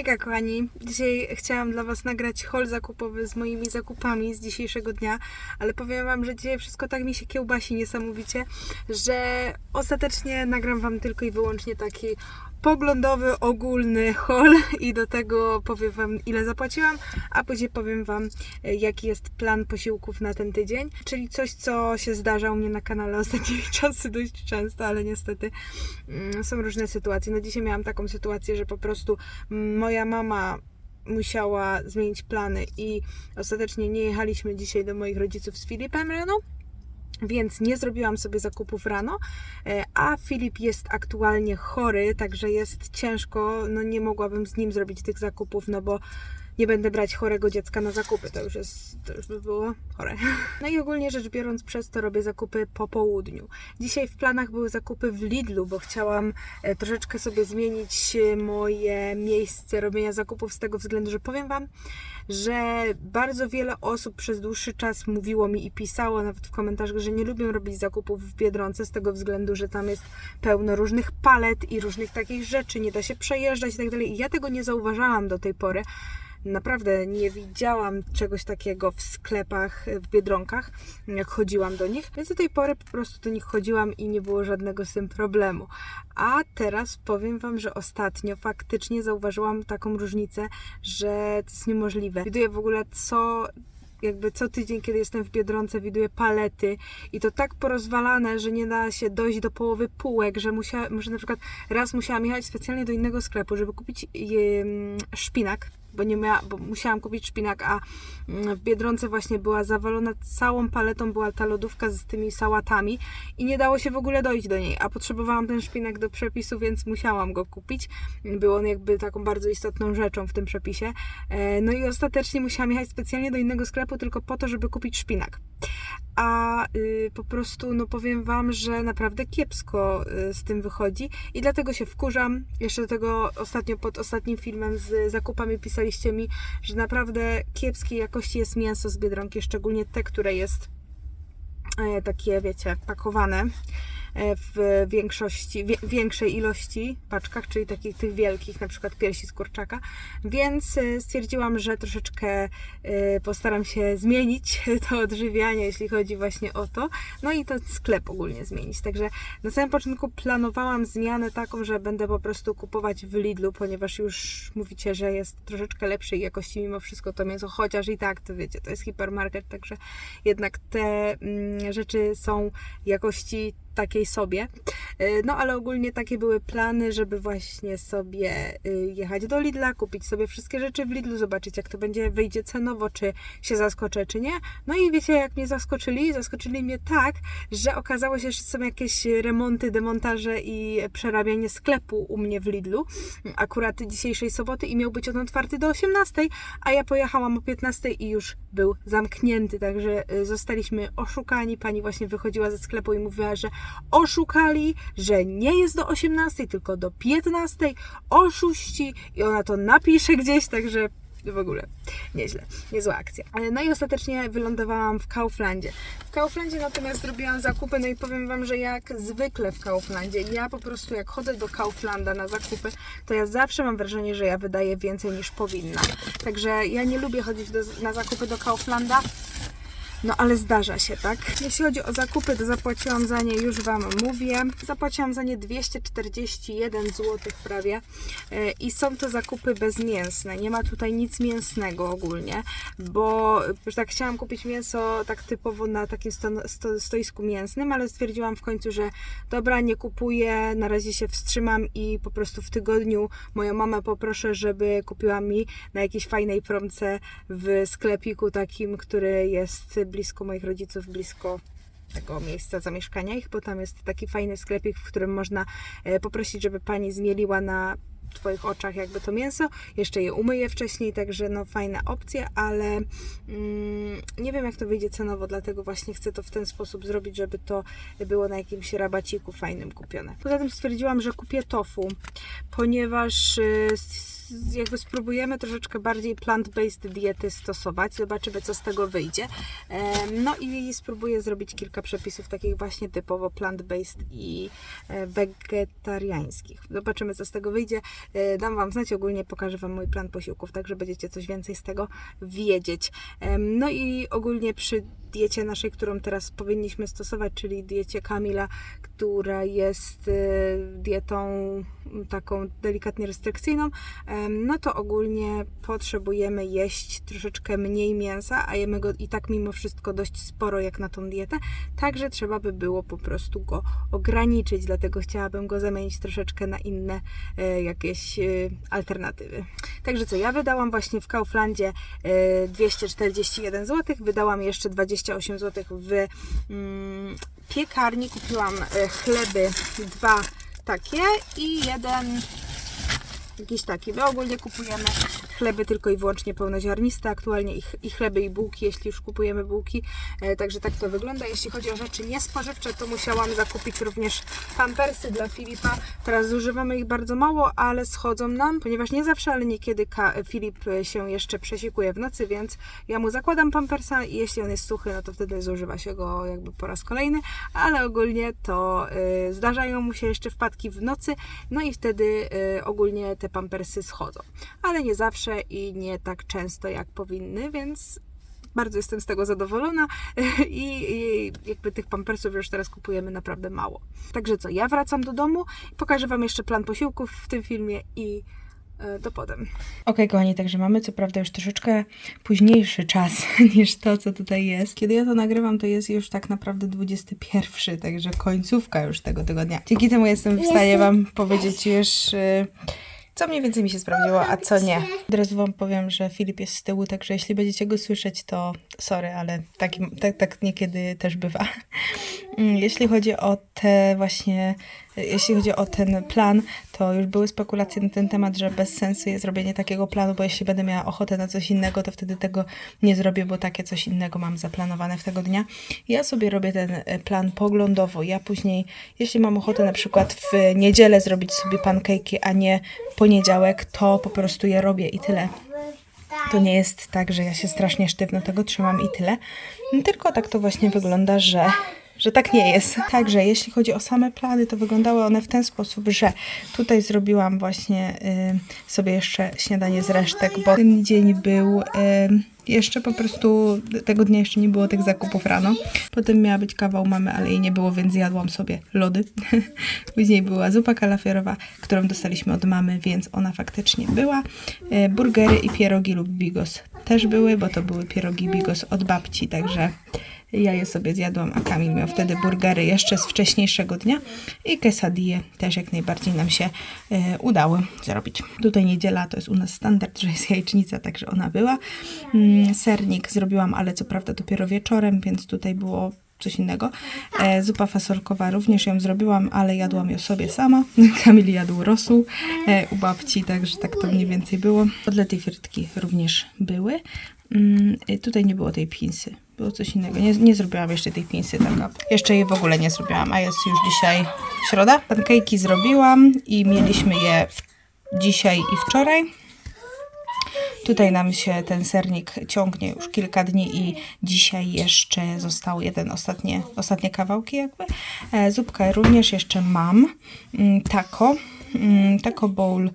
Hejka kochani, dzisiaj chciałam dla Was nagrać haul zakupowy z moimi zakupami z dzisiejszego dnia, ale powiem Wam, że dzisiaj wszystko tak mi się kiełbasi niesamowicie, że ostatecznie nagram Wam tylko i wyłącznie taki poglądowy, ogólny haul i do tego powiem Wam ile zapłaciłam, a później powiem Wam e, jaki jest plan posiłków na ten tydzień, czyli coś co się zdarza u mnie na kanale ostatnimi czasy dość często, ale niestety mm, są różne sytuacje. No dzisiaj miałam taką sytuację, że po prostu moja mama musiała zmienić plany i ostatecznie nie jechaliśmy dzisiaj do moich rodziców z Filipem rano. Więc nie zrobiłam sobie zakupów rano, e, a Filip jest aktualnie chory, także jest ciężko. No nie mogłabym z nim zrobić tych zakupów, no bo nie będę brać chorego dziecka na zakupy. To już jest, to już by było chore. No i ogólnie rzecz biorąc, przez to robię zakupy po południu. Dzisiaj w planach były zakupy w Lidlu, bo chciałam e, troszeczkę sobie zmienić e, moje miejsce robienia zakupów z tego względu, że powiem Wam, że bardzo wiele osób przez dłuższy czas mówiło mi i pisało nawet w komentarzach, że nie lubią robić zakupów w Biedronce z tego względu, że tam jest pełno różnych palet i różnych takich rzeczy, nie da się przejeżdżać i tak dalej. I ja tego nie zauważałam do tej pory. Naprawdę nie widziałam czegoś takiego w sklepach, w biedronkach, jak chodziłam do nich, więc do tej pory po prostu do nich chodziłam i nie było żadnego z tym problemu. A teraz powiem Wam, że ostatnio faktycznie zauważyłam taką różnicę, że to jest niemożliwe. Widuję w ogóle co jakby co tydzień, kiedy jestem w Biedronce, widuję palety i to tak porozwalane, że nie da się dojść do połowy półek, że musiała, może na przykład raz musiałam jechać specjalnie do innego sklepu, żeby kupić szpinak, bo nie miała, bo musiałam kupić szpinak, a mm, w Biedronce właśnie była zawalona całą paletą, była ta lodówka z tymi sałatami i nie dało się w ogóle dojść do niej, a potrzebowałam ten szpinak do przepisu, więc musiałam go kupić. Był on jakby taką bardzo istotną rzeczą w tym przepisie. E, No i ostatecznie musiałam jechać specjalnie do innego sklepu tylko po to, żeby kupić szpinak. A y, po prostu, no powiem Wam, że naprawdę kiepsko y, z tym wychodzi i dlatego się wkurzam. Jeszcze do tego ostatnio pod ostatnim filmem z zakupami pisaliście mi, że naprawdę kiepskiej jakości jest mięso z Biedronki, szczególnie te, które jest e, takie, wiecie, pakowane w większości, większej ilości paczkach, czyli takich tych wielkich, na przykład piersi z kurczaka. Więc e, stwierdziłam, że troszeczkę e, postaram się zmienić to odżywianie, jeśli chodzi właśnie o to. No i to sklep ogólnie zmienić. Także na samym początku planowałam zmianę taką, że będę po prostu kupować w Lidlu, ponieważ już mówicie, że jest troszeczkę lepszej jakości mimo wszystko to mięso, chociaż i tak, to wiecie, to jest hipermarket, także jednak te mm, rzeczy są jakości takiej sobie. Y, No ale ogólnie takie były plany, żeby właśnie sobie y, jechać do Lidla, kupić sobie wszystkie rzeczy w Lidlu, zobaczyć jak to będzie, wyjdzie cenowo, czy się zaskoczę, czy nie. No i wiecie jak mnie zaskoczyli? Zaskoczyli mnie tak, że okazało się, że są jakieś remonty, demontaże i przerabianie sklepu u mnie w Lidlu. Akurat dzisiejszej soboty i miał być on otwarty do 18, a ja pojechałam o 15 i już był zamknięty, także y, zostaliśmy oszukani. Pani właśnie wychodziła ze sklepu i mówiła, że oszukali, że nie jest do 18, tylko do 15, oszuści i ona to napisze gdzieś, także w ogóle nieźle, niezła akcja. E, No i ostatecznie wylądowałam w Kauflandzie. W Kauflandzie natomiast zrobiłam zakupy, no i powiem Wam, że jak zwykle w Kauflandzie, ja po prostu jak chodzę do Kauflanda na zakupy, to ja zawsze mam wrażenie, że ja wydaję więcej niż powinna. Także ja nie lubię chodzić do, na zakupy do Kauflanda, no ale zdarza się, tak? Jeśli chodzi o zakupy, to zapłaciłam za nie, już Wam mówię. Zapłaciłam za nie 241 zł prawie E, i są to zakupy bezmięsne. Nie ma tutaj nic mięsnego ogólnie, bo już tak chciałam kupić mięso tak typowo na takim sto, sto, stoisku mięsnym, ale stwierdziłam w końcu, że dobra, nie kupuję, na razie się wstrzymam i po prostu w tygodniu moją mamę poproszę, żeby kupiła mi na jakiejś fajnej promce w sklepiku takim, który jest blisko moich rodziców, blisko tego miejsca zamieszkania. Ich, bo tam jest taki fajny sklepik, w którym można e, poprosić, żeby pani zmieliła na Twoich oczach jakby to mięso, jeszcze je umyję wcześniej, także no fajna opcja, ale mm, nie wiem jak to wyjdzie cenowo, dlatego właśnie chcę to w ten sposób zrobić, żeby to było na jakimś rabaciku fajnym kupione. Poza tym stwierdziłam, że kupię tofu, ponieważ y, jakby spróbujemy troszeczkę bardziej plant-based diety stosować, zobaczymy co z tego wyjdzie. No i spróbuję zrobić kilka przepisów takich właśnie typowo plant-based i e, wegetariańskich. Zobaczymy co z tego wyjdzie. E, dam Wam znać, ogólnie pokażę Wam mój plan posiłków, także będziecie coś więcej z tego wiedzieć. No i ogólnie przy diecie naszej, którą teraz powinniśmy stosować, czyli diecie Kamila, która jest e, dietą taką delikatnie restrykcyjną, no to ogólnie potrzebujemy jeść troszeczkę mniej mięsa, a jemy go i tak mimo wszystko dość sporo jak na tą dietę, także trzeba by było po prostu go ograniczyć, dlatego chciałabym go zamienić troszeczkę na inne e, jakieś e, alternatywy. Także co, ja wydałam właśnie w Kauflandzie e, 241 zł, wydałam jeszcze 28 zł w mm, piekarni, kupiłam e, chleby dwa takie i jeden jakiś taki. My ogólnie kupujemy chleby tylko i wyłącznie pełnoziarniste, aktualnie i, i chleby i bułki, jeśli już kupujemy bułki, e, także tak to wygląda. Jeśli chodzi o rzeczy niespożywcze, to musiałam zakupić również pampersy dla Filipa. Teraz zużywamy ich bardzo mało, ale schodzą nam, ponieważ nie zawsze, ale niekiedy Filip e, się jeszcze przesikuje w nocy, więc ja mu zakładam pampersa i jeśli on jest suchy, no to wtedy zużywa się go jakby po raz kolejny, ale ogólnie to y, zdarzają mu się jeszcze wpadki w nocy, no i wtedy y, ogólnie te pampersy schodzą. Ale nie zawsze i nie tak często jak powinny, więc bardzo jestem z tego zadowolona i, i jakby tych pampersów już teraz kupujemy naprawdę mało. Także co, ja wracam do domu, pokażę Wam jeszcze plan posiłków w tym filmie i y, to potem. Okej, kochani, także mamy co prawda już troszeczkę późniejszy czas niż to, co tutaj jest. Kiedy ja to nagrywam, to jest już tak naprawdę 21, także końcówka już tego tygodnia. Dzięki temu jestem w stanie Wam powiedzieć już, y, co mniej więcej mi się sprawdziło, a co nie. Od razu Wam powiem, że Filip jest z tyłu, także jeśli będziecie go słyszeć, to sorry, ale taki, tak, tak niekiedy też bywa. Mm, Jeśli chodzi o te właśnie, jeśli chodzi o ten plan, to już były spekulacje na ten temat, że bez sensu jest zrobienie takiego planu, bo jeśli będę miała ochotę na coś innego, to wtedy tego nie zrobię, bo takie coś innego mam zaplanowane w tego dnia. Ja sobie robię ten e, plan poglądowo. Ja później, jeśli mam ochotę na przykład w niedzielę zrobić sobie pancake'i, a nie w poniedziałek, to po prostu je robię i tyle. To nie jest tak, że ja się strasznie sztywno tego trzymam i tyle. Tylko tak to właśnie wygląda, że, że tak nie jest. Także jeśli chodzi o same plany, to wyglądały one w ten sposób, że tutaj zrobiłam właśnie y, sobie jeszcze śniadanie z resztek, bo ten dzień był. Y, jeszcze po prostu tego dnia jeszcze nie było tych zakupów rano. Potem miała być kawa u mamy, ale jej nie było, więc jadłam sobie lody. Później była zupa kalafiorowa, którą dostaliśmy od mamy, więc ona faktycznie była. E, Burgery i pierogi lub bigos też były, bo to były pierogi bigos od babci, także ja je sobie zjadłam, a Kamil miał wtedy burgery jeszcze z wcześniejszego dnia i quesadille też jak najbardziej nam się e, udały zrobić. Tutaj niedziela to jest u nas standard, że jest jajecznica, także ona była. Mm, sernik zrobiłam, ale co prawda dopiero wieczorem, więc tutaj było coś innego. E, zupa fasolkowa również ją zrobiłam, ale jadłam ją sobie sama. Kamil jadł rosół e, u babci, także tak to mniej więcej było. Kotlety i frytki również były. Mm, e, tutaj nie było tej pinsy. Było coś innego. Nie, nie zrobiłam jeszcze tej pinsy taka. Jeszcze jej w ogóle nie zrobiłam, a jest już dzisiaj środa. Pancake'i zrobiłam i mieliśmy je dzisiaj i wczoraj. Tutaj nam się ten sernik ciągnie już kilka dni i dzisiaj jeszcze został jeden ostatnie, ostatnie kawałki jakby. E, zupkę również jeszcze mam. Mm, Taco. Mm, Taco bowl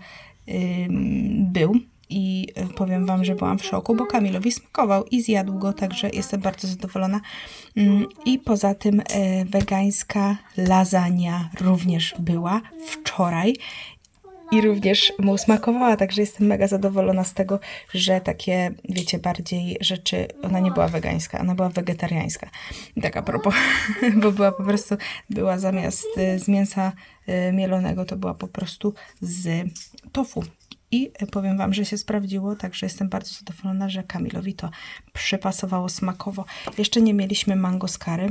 był i y, powiem Wam, że byłam w szoku, bo Kamilowi smakował i zjadł go, także jestem bardzo zadowolona. Mm, I poza tym e, wegańska lasagna również była wczoraj i również mu smakowała, także jestem mega zadowolona z tego, że takie, wiecie, bardziej rzeczy, ona nie była wegańska, ona była wegetariańska. Tak a propos, bo była po prostu, była zamiast y, z mięsa mielonego, to była po prostu z tofu. I powiem Wam, że się sprawdziło, także jestem bardzo zadowolona, że Kamilowi to przypasowało smakowo. Jeszcze nie mieliśmy mango z kary.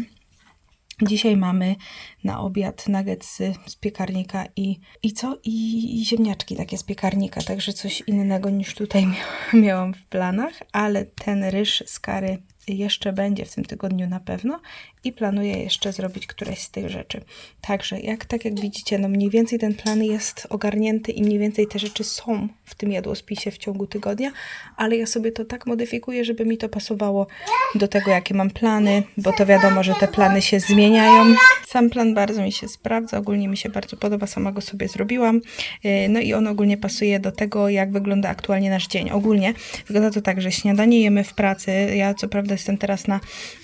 Dzisiaj mamy na obiad nuggetsy z piekarnika i, i co? I, I ziemniaczki takie z piekarnika, także coś innego niż tutaj mia- miałam w planach, ale ten ryż z kary jeszcze będzie w tym tygodniu na pewno i planuję jeszcze zrobić któreś z tych rzeczy. Także jak tak jak widzicie, no mniej więcej ten plan jest ogarnięty i mniej więcej te rzeczy są w tym jadłospisie w ciągu tygodnia, ale ja sobie to tak modyfikuję, żeby mi to pasowało do tego, jakie mam plany, bo to wiadomo, że te plany się zmieniają. Sam plan bardzo mi się sprawdza, ogólnie mi się bardzo podoba, sama go sobie zrobiłam. Yy, No i on ogólnie pasuje do tego, jak wygląda aktualnie nasz dzień. Ogólnie wygląda to tak, że śniadanie jemy w pracy. Ja co prawda jestem teraz na,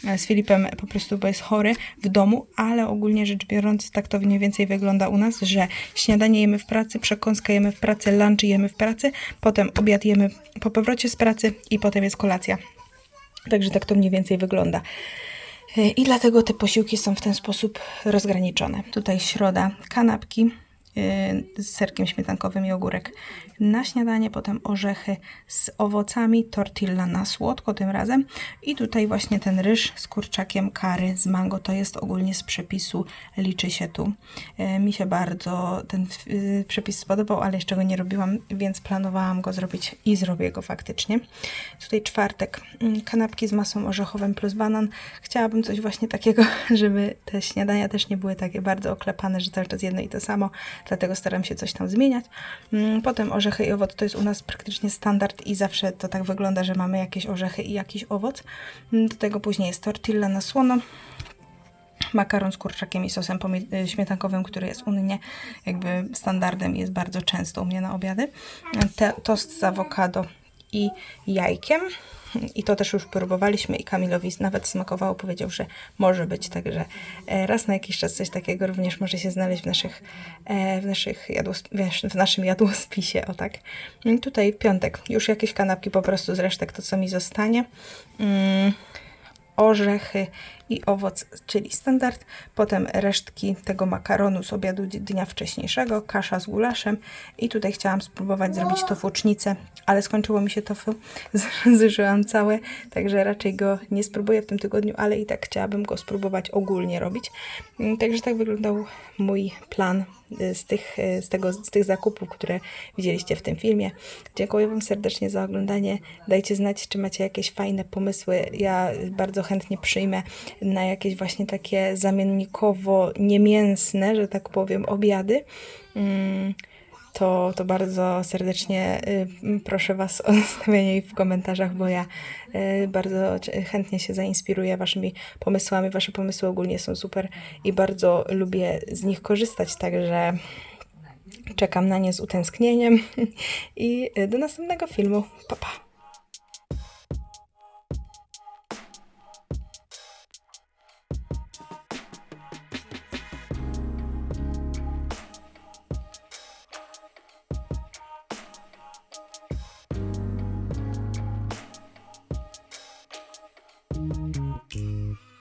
e, z Filipem po prostu, bo jest chory w domu, ale ogólnie rzecz biorąc, tak to mniej więcej wygląda u nas, że śniadanie jemy w pracy, przekąska jemy w pracy, lunch jemy w pracy, potem obiad jemy po powrocie z pracy i potem jest kolacja. Także tak to mniej więcej wygląda. E, I dlatego te posiłki są w ten sposób rozgraniczone. Tutaj środa kanapki z serkiem śmietankowym i ogórek na śniadanie, potem orzechy z owocami, tortilla na słodko tym razem i tutaj właśnie ten ryż z kurczakiem kary z mango, to jest ogólnie z przepisu liczy się tu. Yy, mi się bardzo ten yy, przepis spodobał, ale jeszcze go nie robiłam, więc planowałam go zrobić i zrobię go faktycznie. Tutaj czwartek, mm, kanapki z masą orzechową plus banan. Chciałabym coś właśnie takiego, żeby te śniadania też nie były takie bardzo oklepane, że cały czas jedno i to samo, dlatego staram się coś tam zmieniać. Mm, Potem orzechy i owoc to jest u nas praktycznie standard i zawsze to tak wygląda, że mamy jakieś orzechy i jakiś owoc. Mm, Do tego później jest tortilla na słono, makaron z kurczakiem i sosem y, śmietankowym, który jest u mnie jakby standardem i jest bardzo często u mnie na obiady. Te, tost z awokado i jajkiem. I to też już próbowaliśmy i Kamilowi nawet smakowało, powiedział, że może być, także e, raz na jakiś czas coś takiego również może się znaleźć w naszych, e, w naszych w naszym jadłospisie, o tak. Tutaj piątek, już jakieś kanapki po prostu z resztek, to co mi zostanie. Mm, orzechy i owoc, czyli standard. Potem resztki tego makaronu z obiadu dnia wcześniejszego, kasza z gulaszem i tutaj chciałam spróbować zrobić tofucznicę, ale skończyło mi się tofu, zużyłam całe, także raczej go nie spróbuję w tym tygodniu, ale i tak chciałabym go spróbować ogólnie robić. Mm, Także tak wyglądał mój plan y, z tych, y, z, tego, z tych zakupów, które widzieliście w tym filmie. Dziękuję Wam serdecznie za oglądanie. Dajcie znać, czy macie jakieś fajne pomysły. Ja bardzo chętnie przyjmę na jakieś właśnie takie zamiennikowo niemięsne, że tak powiem, obiady. Mm, to, to bardzo serdecznie y, proszę Was o zostawienie ich w komentarzach, bo ja y, bardzo chętnie się zainspiruję Waszymi pomysłami. Wasze pomysły ogólnie są super i bardzo lubię z nich korzystać, także czekam na nie z utęsknieniem i do następnego filmu. Pa, pa.